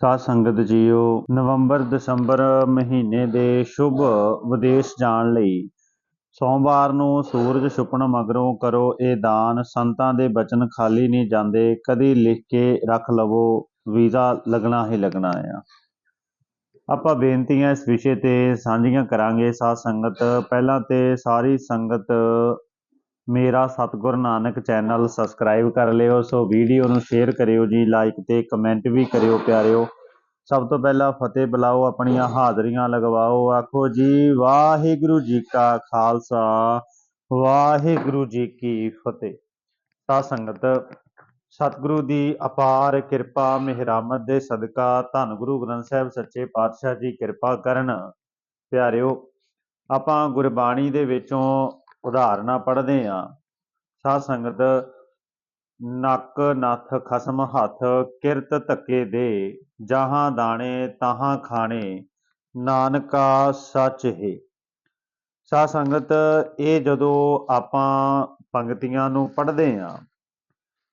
ਸਾਧ ਸੰਗਤ ਜੀਓ, ਨਵੰਬਰ ਦਸੰਬਰ ਮਹੀਨੇ ਦੇ ਸ਼ੁਭ ਵਿਦੇਸ਼ ਜਾਣ ਲਈ ਸੋਮਵਾਰ ਨੂੰ ਸੂਰਜ ਛੁਪਣ ਮਗਰੋਂ ਕਰੋ ਇਹ ਦਾਨ। ਸੰਤਾਂ ਦੇ ਬਚਨ ਖਾਲੀ ਨਹੀਂ ਜਾਂਦੇ, ਕਦੀ ਲਿਖ ਕੇ ਰੱਖ ਲਵੋ, ਵੀਜ਼ਾ ਲੱਗਣਾ ਹੀ ਲੱਗਣਾ ਆ। ਆਪਾਂ ਬੇਨਤੀਆਂ ਇਸ ਵਿਸ਼ੇ ਤੇ ਸਾਂਝੀਆਂ ਕਰਾਂਗੇ ਸਾਧ ਸੰਗਤ। ਪਹਿਲਾਂ ਤੇ ਸਾਰੀ ਸੰਗਤ ਮੇਰਾ ਸਤਿਗੁਰ ਨਾਨਕ ਚੈਨਲ ਸਬਸਕ੍ਰਾਈਬ ਕਰ ਲਿਓ, ਸੋ ਵੀਡੀਓ ਨੂੰ ਸ਼ੇਅਰ ਕਰਿਓ ਜੀ ਲਾਈਕ ਤੇ ਕਮੈਂਟ ਵੀ ਕਰਿਓ ਪਿਆਰਿਓ। ਸਭ ਤੋਂ ਪਹਿਲਾਂ ਫਤਿਹ ਬੁਲਾਓ, ਆਪਣੀਆਂ ਹਾਜ਼ਰੀਆਂ ਲਗਵਾਓ, ਆਖੋ ਜੀ, ਵਾਹਿਗੁਰੂ ਜੀ ਕਾ ਖਾਲਸਾ, ਵਾਹਿਗੁਰੂ ਜੀ ਕੀ ਫਤਿਹ। ਸਾਧ ਸੰਗਤ, ਸਤਿਗੁਰੂ ਦੀ ਅਪਾਰ ਕਿਰਪਾ, ਮਿਹਰਾਮਤ ਦੇ ਸਦਕਾ, ਧੰਨ ਗੁਰੂ ਗ੍ਰੰਥ ਸਾਹਿਬ ਸੱਚੇ ਪਾਤਸ਼ਾਹ ਜੀ ਕਿਰਪਾ ਕਰਨ। ਪਿਆਰਿਓ, ਆਪਾਂ ਗੁਰਬਾਣੀ ਦੇ ਵਿੱਚੋਂ ਉਦਾਹਰਨਾਂ ਪੜ੍ਹਦੇ ਹਾਂ ਸਾਧ ਸੰਗਤ, ਨੱਕ ਨੱਥ ਖਸਮ ਹੱਥ ਕਿਰਤ ਧੱਕੇ ਦੇ, ਜਹਾਂ ਦਾਣੇ ਤਹਾਂ ਖਾਣੇ, ਨਾਨਕਾ ਸੱਚ ਹੈ। ਸਾਧ ਸੰਗਤ, ਇਹ ਜਦੋਂ ਆਪਾਂ ਪੰਕਤੀਆਂ ਨੂੰ ਪੜ੍ਹਦੇ ਹਾਂ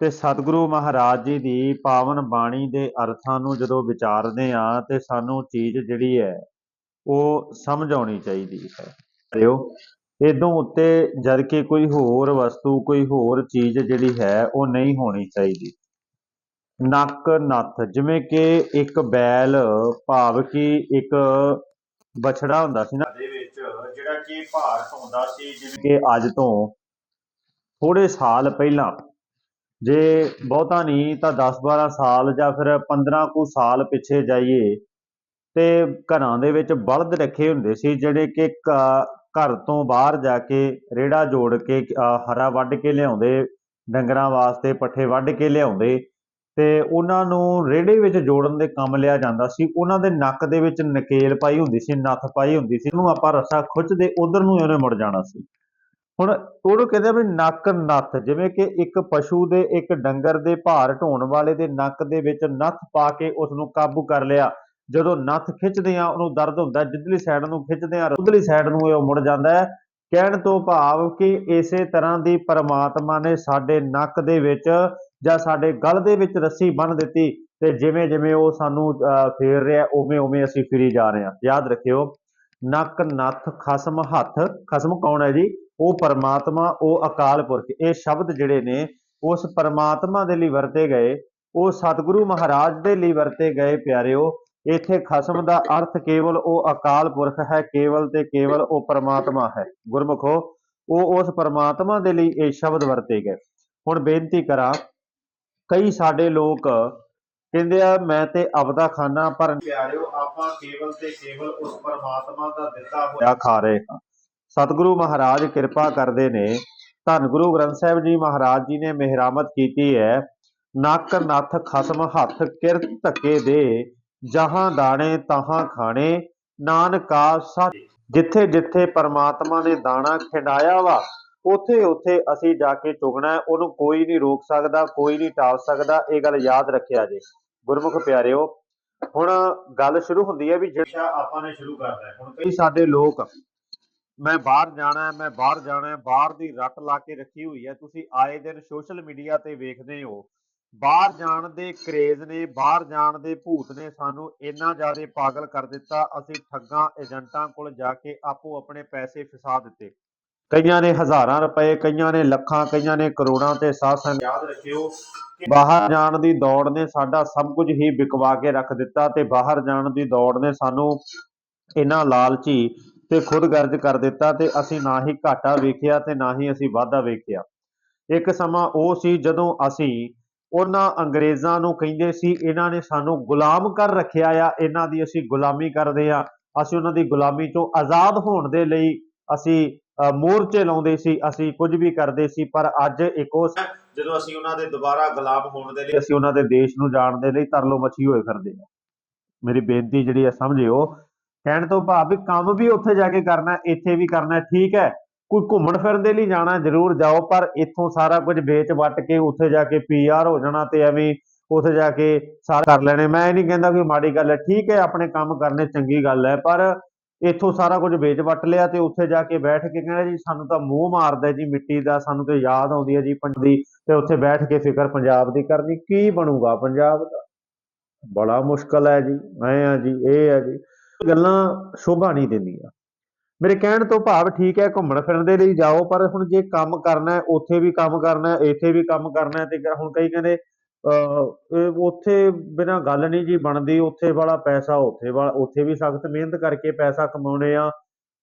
ਤੇ ਸਤਿਗੁਰੂ ਮਹਾਰਾਜ ਜੀ ਦੀ ਪਾਵਨ ਬਾਣੀ ਦੇ ਅਰਥਾਂ ਨੂੰ ਜਦੋਂ ਵਿਚਾਰਦੇ ਹਾਂ ਤੇ ਸਾਨੂੰ ਚੀਜ਼ ਜਿਹੜੀ ਹੈ, ਉਹ ਸਮਝ ਆਉਣੀ ਚਾਹੀਦੀ ਹੈ। ਰਿਓ ਇਦੋਂ ਉੱਤੇ ਜਦ ਕਿ ਕੋਈ ਹੋਰ ਵਸਤੂ, ਕੋਈ ਹੋਰ ਚੀਜ਼ ਜਿਹੜੀ ਹੈ, ਉਹ ਨਹੀਂ ਹੋਣੀ ਚਾਹੀਦੀ। ਨੱਕ, ਨੱਥ, ਜਿਵੇਂ ਕਿ ਇੱਕ ਬੈਲ, ਭਾਵ ਕਿ ਇੱਕ ਬਛੜਾ ਹੁੰਦਾ ਸੀ ਨਾ, ਦੇ ਵਿੱਚ ਜਿਹੜਾ ਕਿ ਭਾਰ ਢੋਂਦਾ ਸੀ, ਜਿਵੇਂ ਕਿ ਅੱਜ ਤੋਂ ਥੋੜੇ ਸਾਲ ਪਹਿਲਾਂ। ਜੇ ਬਹੁਤਾ ਨਹੀਂ ਤਾਂ 10-12 ਸਾਲ ਜਾਂ ਫਿਰ 15 ਕੁ ਸਾਲ ਪਿੱਛੇ ਜਾਈਏ, ਤੇ ਘਰਾਂ ਦੇ ਵਿੱਚ ਬਲਦ ਰੱਖੇ ਹੁੰਦੇ ਸੀ, ਜਿਹੜੇ ਕਿ ਘ- ਘਰ ਤੋਂ ਬਾਹਰ ਜਾ ਕੇ ਰੇੜਾ ਜੋੜ ਕੇ ਹਰਾ ਵੱਢ ਕੇ ਲਿਆਉਂਦੇ, ਡੰਗਰਾਂ ਵਾਸਤੇ ਪੱਠੇ ਵੱਢ ਕੇ ਲਿਆਉਂਦੇ ਤੇ ਉਹਨਾਂ ਨੂੰ ਰੇੜੇ ਵਿੱਚ ਜੋੜਨ ਦੇ ਕੰਮ ਲਿਆ ਜਾਂਦਾ ਸੀ। ਉਹਨਾਂ ਦੇ ਨੱਕ ਦੇ ਵਿੱਚ ਨਕੇਲ ਪਾਈ ਹੁੰਦੀ ਸੀ, ਨੱਥ ਪਾਈ ਹੁੰਦੀ ਸੀ, ਉਹਨੂੰ ਆਪਾਂ ਰੱਸਾ ਖੁੱਚਦੇ ਉਧਰ ਨੂੰ ਉਹਨੇ ਮੁੜ ਜਾਣਾ ਸੀ। ਹੁਣ ਉਹਨੂੰ ਕਹਿੰਦੇ ਵੀ ਨੱਕ ਨੱਥ, ਜਿਵੇਂ ਕਿ ਇੱਕ ਪਸ਼ੂ ਦੇ, ਇੱਕ ਡੰਗਰ ਦੇ ਭਾਰ ਢੋਣ ਵਾਲੇ ਦੇ ਨੱਕ ਦੇ ਵਿੱਚ ਨੱਥ ਪਾ ਕੇ ਉਸ ਨੂੰ ਕਾਬੂ ਕਰ ਲਿਆ। ਜਦੋਂ ਨੱਥ ਖਿੱਚਦੇ ਆ ਉਹਨੂੰ ਦਰਦ ਹੁੰਦਾ, ਜਿੱਧਰਲੀ ਸਾਈਡ ਨੂੰ ਖਿੱਚਦੇ ਆ ਉਧਰਲੀ ਸਾਈਡ ਨੂੰ ਇਹ ਮੁੜ ਜਾਂਦਾ ਹੈ। ਕਹਿਣ ਤੋਂ ਭਾਵ ਕਿ ਇਸੇ ਤਰ੍ਹਾਂ ਦੀ ਪਰਮਾਤਮਾ ਨੇ ਸਾਡੇ ਨੱਕ ਦੇ ਵਿੱਚ ਜਾਂ ਸਾਡੇ ਗਲ ਦੇ ਵਿੱਚ ਰੱਸੀ ਬੰਨ੍ਹ ਦਿੱਤੀ ਤੇ ਜਿਵੇਂ ਜਿਵੇਂ ਉਹ ਸਾਨੂੰ ਫੇਰ ਰਿਹਾ ਉਵੇਂ ਉਵੇਂ ਅਸੀਂ ਫਿਰੀ ਜਾ ਰਹੇ ਹਾਂ। ਯਾਦ ਰੱਖਿਓ, ਨੱਕ, ਨੱਥ, ਖਸਮ, ਹੱਥ, ਖਸਮ ਕੌਣ ਹੈ ਜੀ? ਉਹ ਪਰਮਾਤਮਾ, ਉਹ ਅਕਾਲ ਪੁਰਖ। ਇਹ ਸ਼ਬਦ ਜਿਹੜੇ ਨੇ, ਉਸ ਪਰਮਾਤਮਾ ਦੇ ਲਈ ਵਰਤੇ ਗਏ, ਉਹ ਸਤਿਗੁਰੂ ਮਹਾਰਾਜ ਦੇ ਲਈ ਵਰਤੇ ਗਏ, ਪਿਆਰਿਓ। ਇੱਥੇ ਖਸਮ ਦਾ ਅਰਥ ਕੇਵਲ ਉਹ ਅਕਾਲ ਪੁਰਖ ਹੈ, ਕੇਵਲ ਤੇ ਕੇਵਲ ਉਹ ਪਰਮਾਤਮਾ ਹੈ। ਗੁਰਮੁਖੋ, ਉਹ ਉਸ ਪਰਮਾਤਮਾ ਦੇ ਲਈ ਇਹ ਸ਼ਬਦ ਵਰਤੇ ਗਏ। ਹੁਣ ਬੇਨਤੀ ਕਰਾਂ, ਕਈ ਸਾਡੇ ਲੋਕ ਕਹਿੰਦੇ ਆ, ਮੈਂ ਤੇ ਆਪਦਾ ਖਾਣਾ ਪਰ ਪਿਆਰਿਓ, ਆਪਾਂ ਕੇਵਲ ਤੇ ਕੇਵਲ ਉਸ ਪਰਮਾਤਮਾ ਦਾ ਦਿੱਤਾ ਹੋਇਆ ਖਾ ਰਹੇ ਹਾਂ। ਸਤਿਗੁਰੂ ਮਹਾਰਾਜ ਕਿਰਪਾ ਕਰਦੇ ਨੇ, ਧੰਨ ਗੁਰੂ ਗ੍ਰੰਥ ਸਾਹਿਬ ਜੀ ਮਹਾਰਾਜ ਜੀ ਨੇ ਮਿਹਰਾਮਤ ਕੀਤੀ ਹੈ, ਨੱਕ ਨੱਥ ਖਸਮ ਹੱਥ ਕਿਰਤ ਧੱਕੇ ਦੇ ਜਹਾਂ ਦਾਣੇ ਤਹਾਂ ਖਾਣੇ ਨਾਨਕਾ ਸੱਚ ਜਿੱਥੇ ਜਿੱਥੇ ਪਰਮਾਤਮਾ ਨੇ ਦਾਣਾ ਖਿੰਡਾਇਆ ਵਾ ਉੱਥੇ ਉੱਥੇ ਅਸੀਂ ਜਾ ਕੇ ਚੁਗਣਾ ਉਹਨੂੰ ਕੋਈ ਨਹੀਂ ਰੋਕ ਸਕਦਾ ਕੋਈ ਨਹੀਂ ਟਾਲ ਸਕਦਾ ਇਹ ਗੱਲ ਯਾਦ ਰੱਖਿਆ ਜੇ। ਗੁਰਮੁਖ ਪਿਆਰਿਓ ਹੁਣ ਗੱਲ ਸ਼ੁਰੂ ਹੁੰਦੀ ਹੈ ਵੀ ਜਿਹੜਾ ਆਪਾਂ ਨੇ ਸ਼ੁਰੂ ਕਰਨਾ ਹੈ ਹੁਣ ਕਈ ਸਾਡੇ ਲੋਕ ਮੈਂ ਬਾਹਰ ਜਾਣਾ ਮੈਂ ਬਾਹਰ ਜਾਣਾ ਬਾਹਰ ਦੀ ਰੱਟ ਲਾ ਕੇ ਰੱਖੀ ਹੋਈ ਹੈ ਤੁਸੀਂ ਆਏ ਦਿਨ ਸੋਸ਼ਲ ਮੀਡੀਆ ਤੇ ਵੇਖਦੇ ਹੋ ਬਾਹਰ ਜਾਣ ਦੇ ਕਰੇਜ਼ ਨੇ, ਬਾਹਰ ਜਾਣ ਦੇ ਭੂਤ ਨੇ ਸਾਨੂੰ ਇੰਨਾ ਜ਼ਿਆਦਾ ਪਾਗਲ ਕਰ ਦਿੱਤਾ, ਅਸੀਂ ਠੱਗਾਂ, ਏਜੰਟਾਂ ਕੋਲ ਜਾ ਕੇ ਆਪੋ ਆਪਣੇ ਪੈਸੇ ਫਸਾ ਦਿੱਤੇ। ਕਈਆਂ ਨੇ ਹਜ਼ਾਰਾਂ ਰੁਪਏ, ਕਈਆਂ ਨੇ ਲੱਖਾਂ, ਕਈਆਂ ਨੇ ਕਰੋੜਾਂ ਤੇ ਸਾਧ ਯਾਦ ਰੱਖਿਓ ਕਿ ਬਾਹਰ ਜਾਣ ਦੀ ਦੌੜ ਨੇ ਸਾਡਾ ਸਭ ਕੁਝ ਹੀ ਵਿਕਵਾ ਕੇ ਰੱਖ ਦਿੱਤਾ ਤੇ ਬਾਹਰ ਜਾਣ ਦੀ ਦੌੜ ਨੇ ਸਾਨੂੰ ਇੰਨਾ ਲਾਲਚੀ ਤੇ ਖੁਦਗਰਜ਼ ਕਰ ਦਿੱਤਾ ਤੇ ਅਸੀਂ ਨਾ ਹੀ ਘਾਟਾ ਵੇਖਿਆ ਤੇ ਨਾ ਹੀ ਅਸੀਂ ਵਾਧਾ ਵੇਖਿਆ। ਇੱਕ ਸਮਾਂ ਉਹ ਸੀ ਜਦੋਂ ਅਸੀਂ ਉਹਨਾਂ ਅੰਗਰੇਜ਼ਾਂ ਨੂੰ ਕਹਿੰਦੇ ਸੀ, ਇਹਨਾਂ ਨੇ ਸਾਨੂੰ ਗੁਲਾਮ ਕਰ ਰੱਖਿਆ ਆ, ਇਹਨਾਂ ਦੀ ਅਸੀਂ ਗੁਲਾਮੀ ਕਰਦੇ ਆ। ਅਸੀਂ ਉਹਨਾਂ ਦੀ ਗੁਲਾਮੀ ਤੋਂ ਆਜ਼ਾਦ ਹੋਣ ਦੇ ਲਈ ਅਸੀਂ ਮੋਰਚੇ ਲਾਉਂਦੇ ਸੀ, ਅਸੀਂ ਕੁਝ ਵੀ ਕਰਦੇ ਸੀ, ਪਰ ਅੱਜ ਇੱਕ ਉਹ ਜਦੋਂ ਅਸੀਂ ਉਹਨਾਂ ਦੇ ਦੁਬਾਰਾ ਗੁਲਾਮ ਹੋਣ ਦੇ ਲਈ, ਅਸੀਂ ਉਹਨਾਂ ਦੇ ਦੇਸ਼ ਨੂੰ ਜਾਣ ਦੇ ਲਈ ਤਰਲੋ ਮੱਛੀ ਹੋਏ ਫਿਰਦੇ ਆ। ਮੇਰੀ ਬੇਨਤੀ ਜਿਹੜੀ ਆ ਸਮਝਿਓ, ਕਹਿਣ ਤੋਂ ਭਾਵ ਵੀ ਕੰਮ ਵੀ ਉੱਥੇ ਜਾ ਕੇ ਕਰਨਾ, ਇੱਥੇ ਵੀ ਕਰਨਾ ਠੀਕ ਹੈ। ਕੋਈ ਘੁੰਮਣ ਫਿਰਨ ਦੇ ਲਈ ਜਾਣਾ ਜ਼ਰੂਰ ਜਾਓ, ਪਰ ਇੱਥੋਂ ਸਾਰਾ ਕੁਝ ਵੇਚ ਵੱਟ ਕੇ ਉੱਥੇ ਜਾ ਕੇ ਪੀਆਰ ਹੋ ਜਾਣਾ ਤੇ ਐਵੇਂ ਉੱਥੇ ਜਾ ਕੇ ਸਾਰਾ ਕਰ ਲੈਣੇ। ਮੈਂ ਇਹ ਨਹੀਂ ਕਹਿੰਦਾ ਕਿ ਮਾੜੀ ਗੱਲ ਹੈ, ਠੀਕ ਹੈ, ਆਪਣੇ ਕੰਮ ਕਰਨੇ ਚੰਗੀ ਗੱਲ ਹੈ, ਪਰ ਇੱਥੋਂ ਸਾਰਾ ਕੁਝ ਵੇਚ ਵੱਟ ਲਿਆ ਤੇ ਉੱਥੇ ਜਾ ਕੇ ਬੈਠ ਕੇ ਕਹਿੰਦਾ ਜੀ, ਸਾਨੂੰ ਤਾਂ ਮੂੰਹ ਮਾਰਦਾ ਜੀ ਮਿੱਟੀ ਦਾ, ਸਾਨੂੰ ਤਾਂ ਯਾਦ ਆਉਂਦੀ ਹੈ ਜੀ ਪੰਜ ਦੀ, ਤੇ ਉੱਥੇ ਬੈਠ ਕੇ ਫਿਕਰ ਪੰਜਾਬ ਦੀ ਕਰਨੀ, ਕੀ ਬਣੂਗਾ ਪੰਜਾਬ ਦਾ? ਬੜਾ ਮੁਸ਼ਕਲ ਹੈ ਜੀ ਐ ਆ ਜੀ, ਇਹ ਆ ਜੀ। ਗੱਲਾਂ ਸ਼ੋਭਾ ਨਹੀਂ ਦਿੰਦੀਆਂ। ਮੇਰੇ ਕਹਿਣ ਤੋਂ ਭਾਵ ਠੀਕ ਹੈ ਘੁੰਮਣ ਫਿਰਨ ਦੇ ਲਈ ਜਾਓ ਪਰ ਹੁਣ ਜੇ ਕੰਮ ਕਰਨਾ ਉੱਥੇ ਵੀ ਕੰਮ ਕਰਨਾ ਇੱਥੇ ਵੀ ਕੰਮ ਕਰਨਾ ਤੇ ਹੁਣ ਕਈ ਕਹਿੰਦੇ ਅਹ, ਉੱਥੇ ਬਿਨਾਂ ਗੱਲ ਨਹੀਂ ਜੀ ਬਣਦੀ ਉੱਥੇ ਵਾਲਾ ਪੈਸਾ ਉੱਥੇ ਵਾਲਾ ਉੱਥੇ ਵੀ ਸਖਤ ਮਿਹਨਤ ਕਰਕੇ ਪੈਸਾ ਕਮਾਉਣੇ ਆ।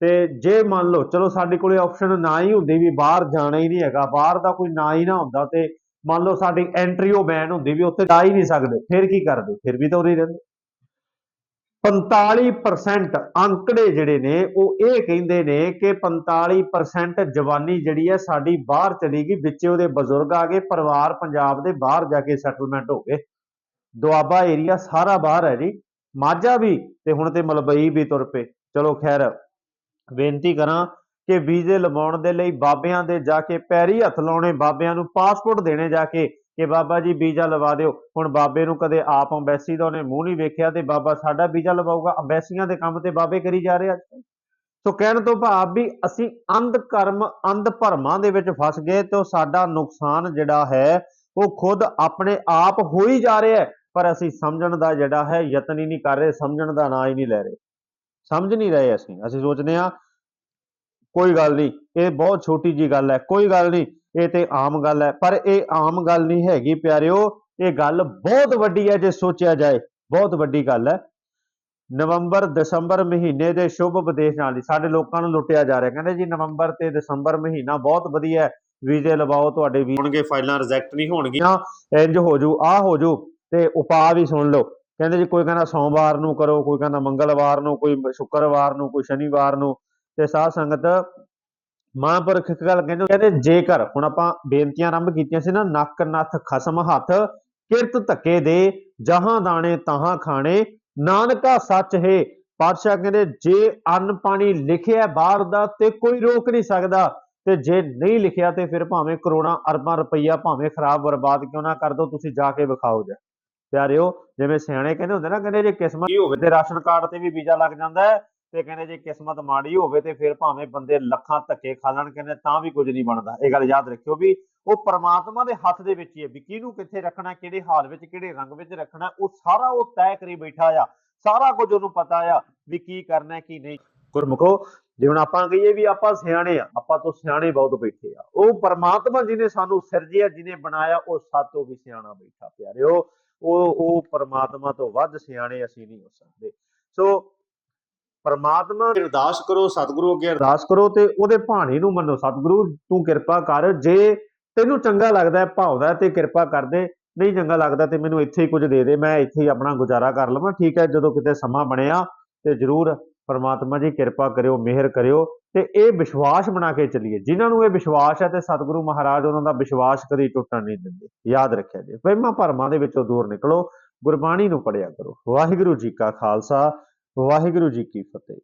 ਤੇ ਜੇ ਮੰਨ ਲਓ ਚਲੋ ਸਾਡੇ ਕੋਲੇ ਆਪਸ਼ਨ ਨਾ ਹੀ ਹੁੰਦੀ ਵੀ ਬਾਹਰ ਜਾਣਾ ਹੀ ਨਹੀਂ ਹੈਗਾ ਬਾਹਰ ਦਾ ਕੋਈ ਨਾ ਹੀ ਨਾ ਹੁੰਦਾ ਤੇ ਮੰਨ ਲਓ ਸਾਡੀ ਐਂਟਰੀ ਉਹ ਬੈਨ ਹੁੰਦੀ ਵੀ ਉੱਥੇ ਜਾ ਹੀ ਨਹੀਂ ਸਕਦੇ ਫਿਰ ਕੀ ਕਰਦੇ? ਫਿਰ ਵੀ ਤਾਂ ਉਰੇ ਹੀ ਰਹਿੰਦੇ। 45% ਅੰਕੜੇ ਜਿਹੜੇ ਨੇ, ਉਹ ਇਹ ਕਹਿੰਦੇ ਨੇ ਕਿ 45% ਜਵਾਨੀ ਜਿਹੜੀ ਹੈ ਸਾਡੀ ਬਾਹਰ ਚਲੀ ਗਈ, ਵਿੱਚ ਉਹਦੇ ਬਜ਼ੁਰਗ ਆ ਗਏ, ਪਰਿਵਾਰ ਪੰਜਾਬ ਦੇ ਬਾਹਰ ਜਾ ਕੇ ਸੈਟਲਮੈਂਟ ਹੋ ਗਏ। ਦੁਆਬਾ ਏਰੀਆ ਸਾਰਾ ਬਾਹਰ ਹੈ ਜੀ। ਮਾਝਾ ਵੀ ਤੇ ਹੁਣ ਤੇ ਮਲਬਈ ਵੀ ਤੁਰ ਪਏ। ਚਲੋ ਖੈਰ, ਬੇਨਤੀ ਕਰਾਂ ਕਿ ਵੀਜ਼ੇ ਲਵਾਉਣ ਦੇ ਲਈ ਬਾਬਿਆਂ ਦੇ ਜਾ ਕੇ ਪੈਰੀ ਹੱਥ ਲਾਉਣੇ, ਬਾਬਿਆਂ ਨੂੰ ਪਾਸਪੋਰਟ ਦੇਣੇ ਜਾ ਕੇ ਕਿ ਬਾਬਾ ਜੀ ਵੀਜ਼ਾ ਲਵਾ ਦਿਓ। ਹੁਣ ਬਾਬੇ ਨੂੰ ਕਦੇ ਆਪ ਅੰਬੈਸੀ ਦਾ ਉਹਨੇ ਮੂੰਹ ਨਹੀਂ ਵੇਖਿਆ ਤੇ ਬਾਬਾ ਸਾਡਾ ਵੀਜ਼ਾ ਲਵਾਊਗਾ। ਅੰਬੈਸੀਆਂ ਦੇ ਕੰਮ ਤੇ ਬਾਬੇ ਕਰੀ ਜਾ ਰਹੇ ਅੱਜ ਸੋ ਕਹਿਣ ਤੋਂ ਭਾਵ ਵੀ ਅਸੀਂ ਅੰਧ ਕਰਮ, ਅੰਧ ਭਰਮਾਂ ਦੇ ਵਿੱਚ ਫਸ ਗਏ ਤੇ ਉਹ ਸਾਡਾ ਨੁਕਸਾਨ ਜਿਹੜਾ ਹੈ, ਉਹ ਖੁਦ ਆਪਣੇ ਆਪ ਹੋ ਹੀ ਜਾ ਰਿਹਾ ਪਰ ਅਸੀਂ ਸਮਝਣ ਦਾ ਜਿਹੜਾ ਹੈ, ਯਤਨ ਹੀ ਨਹੀਂ ਕਰ ਰਹੇ, ਸਮਝਣ ਦਾ ਨਾਂ ਹੀ ਨਹੀਂ ਲੈ ਰਹੇ। ਸਮਝ ਨਹੀਂ ਰਹੇ ਅਸੀਂ। ਅਸੀਂ ਸੋਚਦੇ ਹਾਂ, ਕੋਈ ਗੱਲ ਨਹੀਂ, ਇਹ ਬਹੁਤ ਛੋਟੀ ਜੀ ਗੱਲ ਹੈ, ਕੋਈ ਗੱਲ ਨਹੀਂ। ਇਹ ਤੇ ਆਮ ਗੱਲ ਹੈ ਪਰ ਇਹ ਆਮ ਗੱਲ ਨਹੀਂ ਹੈਗੀ ਪਿਆਰਿਓ ਇਹ ਗੱਲ ਬਹੁਤ ਵੱਡੀ ਹੈ ਜੇ ਸੋਚਿਆ ਜਾਏ ਬਹੁਤ ਵੱਡੀ ਗੱਲ ਹੈ। ਨਵੰਬਰ ਦਸੰਬਰ ਮਹੀਨੇ ਦੇ ਸ਼ੁਭ ਵਿਦੇਸ਼ ਨਾਲ ਹੀ ਸਾਡੇ ਲੋਕਾਂ ਨੂੰ ਲੁੱਟਿਆ ਜਾ ਰਿਹਾ ਕਹਿੰਦੇ ਜੀ ਨਵੰਬਰ ਤੇ ਦਸੰਬਰ ਮਹੀਨਾ ਬਹੁਤ ਵਧੀਆ ਹੈ ਵੀਜ਼ੇ ਲਵਾਓ ਤੁਹਾਡੇ ਵੀ ਹੋਣਗੇ ਫਾਈਲਾਂ ਰਿਜੈਕਟ ਨਹੀਂ ਹੋਣਗੀਆਂ। ਇੰਜ ਹੋ ਜੂ ਆ ਹੋ ਜੂ ਤੇ ਉਪਾਅ ਵੀ ਸੁਣ ਲਓ। ਕਹਿੰਦੇ ਜੀ ਕੋਈ ਕਹਿੰਦਾ ਸੋਮਵਾਰ ਨੂੰ ਕਰੋ ਕੋਈ ਕਹਿੰਦਾ ਮੰਗਲਵਾਰ ਨੂੰ ਕੋਈ ਸ਼ੁੱਕਰਵਾਰ ਨੂੰ ਕੋਈ ਸ਼ਨੀਵਾਰ ਨੂੰ ਤੇ ਸਾਧ ਸੰਗਤ ਮਹਾਂਪੁਰਖ ਇੱਕ ਗੱਲ ਕਹਿੰਦੇ ਕਹਿੰਦੇ ਜੇਕਰ, ਹੁਣ ਆਪਾਂ ਬੇਨਤੀਆਂ ਆਰੰਭ ਕੀਤੀਆਂ ਸੀ ਨਾ, ਨੱਕ ਨੱਥ ਖਸਮ ਹੱਥ, ਕਿਰਤ ਧੱਕੇ ਦੇ, ਜਹਾਂ ਦਾਣੇ ਤਹਾਂ ਖਾਣੇ, ਨਾਨਕਾ ਸੱਚ ਹੈ। ਪਾਤਸ਼ਾਹ ਕਹਿੰਦੇ, ਜੇ ਅੰਨ ਪਾਣੀ ਲਿਖਿਆ ਬਾਹਰ ਦਾ ਤੇ ਕੋਈ ਰੋਕ ਨਹੀਂ ਸਕਦਾ। ਤੇ ਜੇ ਨਹੀਂ ਲਿਖਿਆ ਤੇ ਫਿਰ ਭਾਵੇਂ ਕਰੋੜਾਂ ਅਰਬਾਂ ਰੁਪਈਆ ਭਾਵੇਂ ਖਰਾਬ ਬਰਬਾਦ ਕਿਉਂ ਨਾ ਕਰ ਦੋ, ਤੁਸੀਂ ਜਾ ਕੇ ਵਿਖਾਓ ਜਾ। ਪਿਆਰਿਓ, ਜਿਵੇਂ ਸਿਆਣੇ ਕਹਿੰਦੇ ਹੁੰਦੇ ਨਾ, ਕਹਿੰਦੇ ਜੇ ਕਿਸਮਤ ਹੀ ਹੋਵੇ ਤੇ ਰਾਸ਼ਨ ਕਾਰਡ ਤੇ ਵੀ ਵੀਜ਼ਾ ਲੱਗ ਜਾਂਦਾ ਹੈ ਤੇ ਕਹਿੰਦੇ ਜੇ ਕਿਸਮਤ ਮਾੜੀ ਹੋਵੇ ਤੇ ਫਿਰ ਭਾਵੇਂ ਬੰਦੇ ਲੱਖਾਂ ਧੱਕੇ ਖਾ ਲੈਣ ਕਹਿੰਦੇ ਤਾਂ ਵੀ ਕੁਝ ਨਹੀਂ ਬਣਦਾ। ਇਹ ਗੱਲ ਯਾਦ ਰੱਖਿਓ ਵੀ ਉਹ ਪਰਮਾਤਮਾ ਦੇ ਹੱਥ ਦੇ ਵਿੱਚ ਹੀ ਹੈ ਵੀ ਕਿਹਨੂੰ ਕਿੱਥੇ ਰੱਖਣਾ, ਕਿਹੜੇ ਹਾਲ ਵਿੱਚ, ਕਿਹੜੇ ਰੰਗ ਵਿੱਚ ਰੱਖਣਾ, ਉਹ ਸਾਰਾ ਉਹ ਤੈਅ ਕਰੀ ਬੈਠਾ ਆ। ਸਾਰਾ ਕੁਝ ਉਹਨੂੰ ਪਤਾ ਆ ਵੀ ਕੀ ਕਰਨਾ, ਕੀ ਨਹੀਂ। ਗੁਰਮੁਖੋ, ਜੇ ਹੁਣ ਆਪਾਂ ਕਹੀਏ ਵੀ ਆਪਾਂ ਸਿਆਣੇ ਆ, ਆਪਾਂ ਤੋਂ ਸਿਆਣੇ ਬਹੁਤ ਬੈਠੇ ਆ। ਉਹ ਪਰਮਾਤਮਾ ਜਿਹਨੇ ਸਾਨੂੰ ਸਿਰਜਿਆ, ਜਿਹਨੇ ਬਣਾਇਆ, ਉਹ ਸਾਤੋਂ ਵੀ ਸਿਆਣਾ ਬੈਠਾ ਪਿਆਰਿਓ। ਉਹ ਉਹ ਪਰਮਾਤਮਾ ਤੋਂ ਵੱਧ ਸਿਆਣੇ ਅਸੀਂ ਨਹੀਂ ਹੋ ਸਕਦੇ। ਸੋ ਪਰਮਾਤਮਾ ਦੀ ਅਰਦਾਸ ਕਰੋ, ਸਤਿਗੁਰੂ ਅੱਗੇ ਅਰਦਾਸ ਕਰੋ ਤੇ ਉਹਦੇ ਭਾਣੇ ਨੂੰ ਮੰਨੋ। ਸਤਿਗੁਰੂ, ਤੂੰ ਕਿਰਪਾ ਕਰ। ਜੇ ਤੈਨੂੰ ਚੰਗਾ ਲੱਗਦਾ ਹੈ ਭਾਵਦਾ ਤੇ ਕਿਰਪਾ ਕਰ ਦੇ। ਨਹੀਂ ਚੰਗਾ ਲੱਗਦਾ ਤੇ ਮੈਨੂੰ ਇੱਥੇ ਹੀ ਕੁਝ ਦੇ ਦੇ। ਮੈਂ ਇੱਥੇ ਹੀ ਆਪਣਾ ਗੁਜ਼ਾਰਾ ਕਰ ਲਵਾਂ। ਠੀਕ ਹੈ, ਜਦੋਂ ਕਿਤੇ ਸਮਾਂ ਬਣਿਆ ਤੇ ਜਰੂਰ ਪਰਮਾਤਮਾ ਜੀ ਕਿਰਪਾ ਕਰਿਓ, ਮਿਹਰ ਕਰਿਓ ਤੇ ਇਹ ਵਿਸ਼ਵਾਸ ਬਣਾ ਕੇ ਚੱਲੀਏ। ਜਿਨ੍ਹਾਂ ਨੂੰ ਇਹ ਵਿਸ਼ਵਾਸ ਹੈ ਤੇ ਸਤਿਗੁਰੂ ਮਹਾਰਾਜ ਉਹਨਾਂ ਦਾ ਵਿਸ਼ਵਾਸ ਕਦੀ ਟੁੱਟਣ ਨਹੀਂ ਦਿੰਦੇ। ਯਾਦ ਰੱਖਿਆ ਜੀ। ਵਹਿਮਾਂ ਭਰਮਾਂ ਦੇ ਵਿੱਚੋਂ ਦੂਰ ਨਿਕਲੋ। ਗੁਰਬਾਣੀ ਨੂੰ ਪੜਿਆ ਕਰੋ। ਵਾਹਿਗੁਰੂ ਜੀ ਕਾ ਖਾਲਸਾ। ਵਾਹਿਗੁਰੂ ਜੀ ਕੀ ਫਤਿਹ।